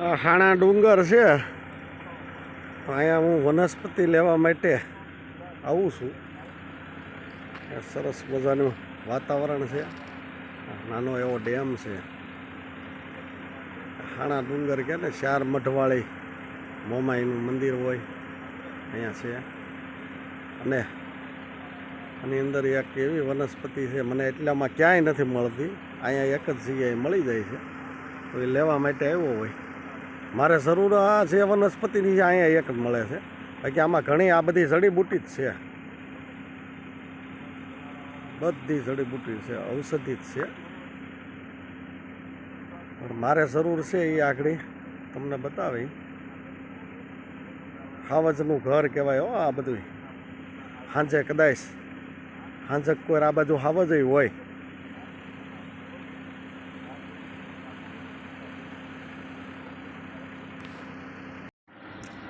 આ હાણા ડુંગર છે. અહીંયા હું વનસ્પતિ લેવા માટે આવું છું. સરસ મજાનું વાતાવરણ છે. નાનો એવો ડેમ છે. હાણા ડુંગર કે ને ચાર મઢવાળી મોમાઈનું મંદિર હોય અહીંયા છે. અને આની અંદર એક એવી વનસ્પતિ છે, મને એટલામાં ક્યાંય નથી મળતી. અહીંયા એક જ જગ્યાએ મળી જાય છે. તો એ લેવા માટે આવ્યો હોય. મારે જરૂર આ છે વનસ્પતિની અહીંયા એક જ મળે છે. બાકી આમાં ઘણી આ બધી જડીબુટી જ છે. બધી જડીબુટી છે, ઔષધિ જ છે. પણ મારે જરૂર છે એ આગળ, તમને બતાવી. હાવજનું ઘર કહેવાય હો આ બધું સાંજે કદાચ સાંજે કોઈ આ બાજુ હાવજ હોય.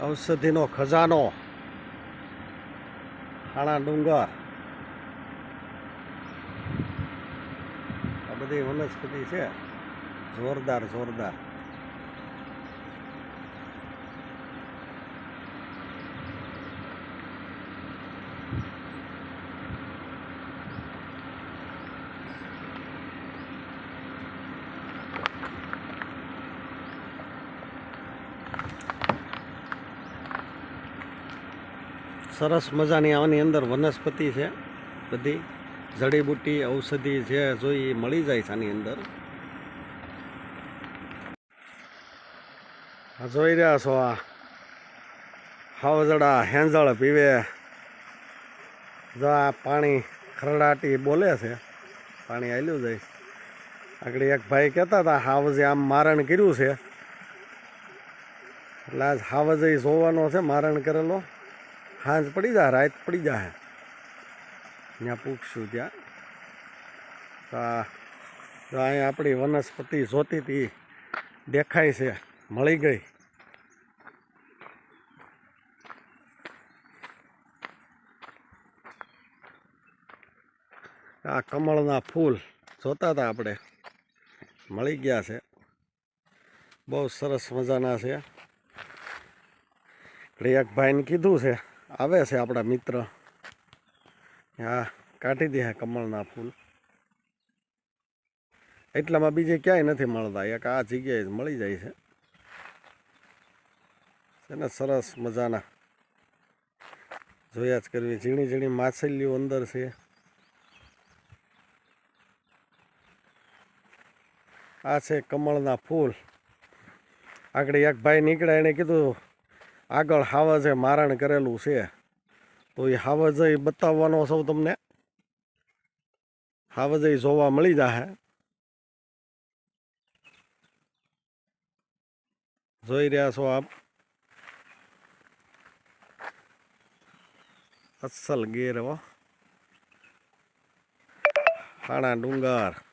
ઔષધિનો ખજાનો. હાણા ડુંગર. આ બધી વનસ્પતિ છે. જોરદાર જોરદાર. સરસ મજાની આની અંદર વનસ્પતિ છે. બધી જડીબુટ્ટી ઔષધિ જે જોઈ એ મળી જાય છે આની અંદર. જોઈ રહ્યા છો આ હાવજડા હેંજળ પીવે. જો આ પાણી ખરડાટી બોલે છે, પાણી આવેલું જાય. આગળ એક ભાઈ કહેતા હતા, હાવજે આમ મારણ કર્યું છે. એટલે આજ હાવજે જોવાનો છે, મારણ કરેલો. હાંજ પડી જાય, રાત પડી જાય ત્યાં પૂછશું ત્યાં. તો અહીંયા આપણી વનસ્પતિ જોતી હતી દેખાય છે, મળી ગઈ. આ કમળના ફૂલ જોતા હતા આપણે. મળી ગયા છે. બહુ સરસ મજાના છે. એક ભાઈને કીધું છે આવે છે આપણા મિત્ર. હા, કાઢી દે કમળના ફૂલ. એટલામાં બીજે ક્યાંય નથી મળતા. એક આ જગ્યાએ મળી જાય છે. ને, સરસ મજાના. જોયા જ કરવી. ઝીણી ઝીણી માછલીઓ અંદર છે. આ છે કમળના ફૂલ. આગળ એક ભાઈ નીકળ્યા એણે કીધું આગળ હાવજે મારણ કરેલું છે. તો એ હાવજે બતાવવાનો સૌ તમને. હાવજે જોવા મળી જાય જોઈ રહ્યા છો આપ? અસલ ગેર હાણા ડુંગર.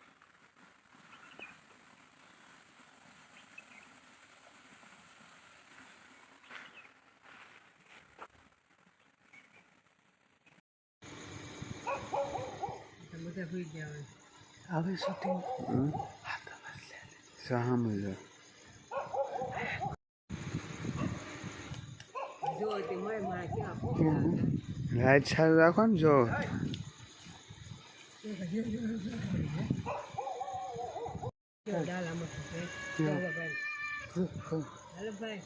બધા હોઈ ગયા હોય આવે શૂટિંગ સામે છે જો તે મળે મારે ક્યાં લાઈટ ચાલુ રાખો ને જો ક્યાં ડાલામાં છે ક્યાં? ભાઈ હાલો ભાઈ